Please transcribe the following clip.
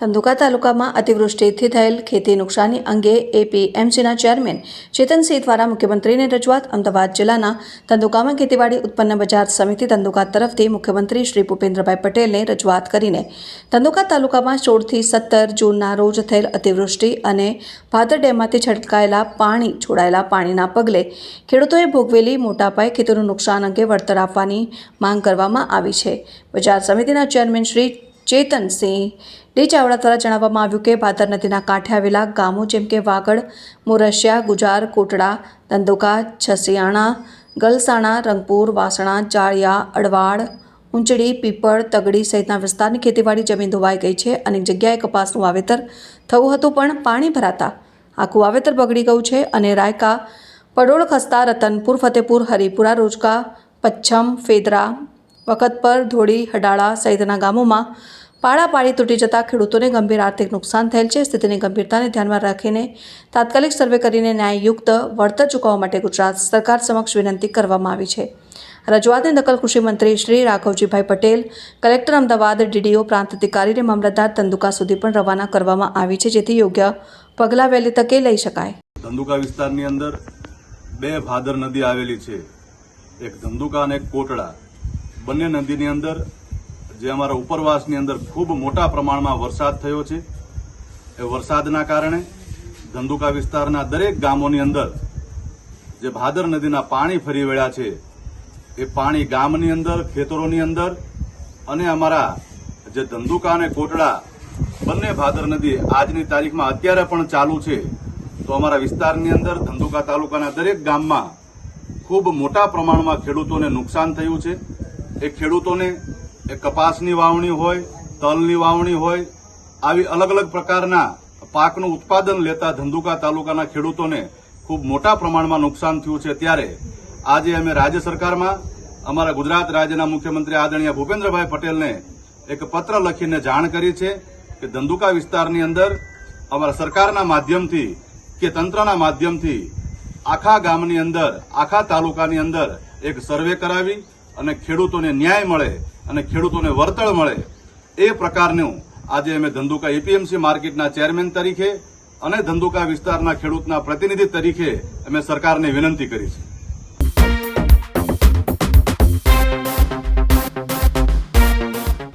ધંધુકા તાલુકામાં અતિવૃષ્ટિથી થયેલ ખેતી નુકસાની અંગે એપીએમસીના ચેરમેન ચેતનસિંહ દ્વારા મુખ્યમંત્રીને રજૂઆત અમદાવાદ જિલ્લાના ધંધુકામાં ખેતીવાડી ઉત્પન્ન બજાર સમિતિ ધંધુકા તરફથી મુખ્યમંત્રી શ્રી ભૂપેન્દ્રભાઈ પટેલને રજૂઆત કરીને ધંધુકા તાલુકામાં સોળથી સત્તર જૂનના રોજ થયેલ અતિવૃષ્ટિ અને ભાદર ડેમમાંથી છટકાયેલા પાણી, છોડાયેલા પાણીના પગલે ખેડૂતોએ ભોગવેલી મોટા પાયે ખેતીનું નુકસાન અંગે વળતર આપવાની માંગ કરવામાં આવી છે. બજાર સમિતિના ચેરમેન શ્રી ચેતનસિંહ ડી ચાવડા દ્વારા જણાવવામાં આવ્યું કે, ભાદર નદીના કાંઠે આવેલા ગામો જેમ કે વાગડ, મોરસિયા, ગુજાર, કોટડા, ધંધુકા, છસિયાણા, ગલસાણા, રંગપુર, વાસણા જાળિયા અડવાડ, ઊંચડી, પીપળ, તગડી સહિતના વિસ્તારની ખેતીવાડી જમીન ધોવાઈ ગઈ છે. અનેક જગ્યાએ કપાસનું વાવેતર થવું હતું, પણ પાણી ભરાતા આખું વાવેતર બગડી ગયું છે અને રાયકા પડોળ ખસ્તા રતનપુર, ફતેપુર, હરિપુરા, રોજકા, પચ્છમ, ફેદરા વખતપર ધોળી, હડાળા સહિતના ગામોમાં પાળા પાળી તૂટી જતા ખેડૂતોને ગંભીર આર્થિક નુકસાન થયેલ છે. સ્થિતિની ગંભીરતાને ધ્યાનમાં રાખીને તાત્કાલિક સર્વે કરીને ન્યાયયુક્ત વળતર ચૂકવવા માટે ગુજરાત સરકાર સમક્ષ વિનંતી કરવામાં આવી છે. રજૂઆતની નકલ કૃષિમંત્રી શ્રી રાઘવજીભાઈ પટેલ, કલેક્ટર અમદાવાદ ડીડીઓ પ્રાંત અધિકારીને મામલતદાર તંદુકા સુધી પણ રવાના કરવામાં આવી છે, જેથી યોગ્ય પગલાં વહેલી તકે લઈ શકાય. ધંધુકા વિસ્તારની અંદર બે ભાદર નદી આવેલી છે. એક ધંધુકા અને એક કોટડા. બંને નદીની અંદર, જે અમારા ઉપરવાસની અંદર ખૂબ મોટા પ્રમાણમાં વરસાદ થયો છે. એ વરસાદના કારણે ધંધુકા વિસ્તારના દરેક ગામોની અંદર જે ભાદર નદીના પાણી ફરી વળ્યા છે, એ પાણી ગામની અંદર, ખેતરોની અંદર અને અમારા જે ધંધુકા અને કોટડા, બંને ભાદર નદી આજની તારીખમાં અત્યારે પણ ચાલુ છે. તો અમારા વિસ્તારની અંદર ધંધુકા તાલુકાના દરેક ગામમાં ખૂબ મોટા પ્રમાણમાં ખેડૂતોને નુકસાન થયું છે. એ ખેડૂતોને એ કપાસની વાવણી હોય, તલની વાવણી હોય, આવી અલગ અલગ પ્રકારના પાકનું ઉત્પાદન લેતા ધંધુકા તાલુકાના ખેડૂતોને ખૂબ મોટા પ્રમાણમાં નુકસાન થયું છે. ત્યારે આજે અમે રાજ્ય સરકારમાં અમારા ગુજરાત રાજ્યના મુખ્યમંત્રી આદરણીય ભૂપેન્દ્રભાઈ પટેલને એક પત્ર લખીને જાણ કરી છે કે ધંધુકા વિસ્તારની અંદર અમારા સરકારના માધ્યમથી કે તંત્રના માધ્યમથી આખા ગામની અંદર, આખા તાલુકાની અંદર એક સર્વે કરાવી અને ખેડૂતોને ન્યાય મળે અને ખેડૂતોને વળતર મળે, એ પ્રકારનું આજે અમે ધંધુકા એપીએમસી માર્કેટના ચેરમેન તરીકે અને ધંધુકા વિસ્તારના ખેડૂતના પ્રતિનિધિ તરીકે અમે સરકારને વિનંતી કરી છે.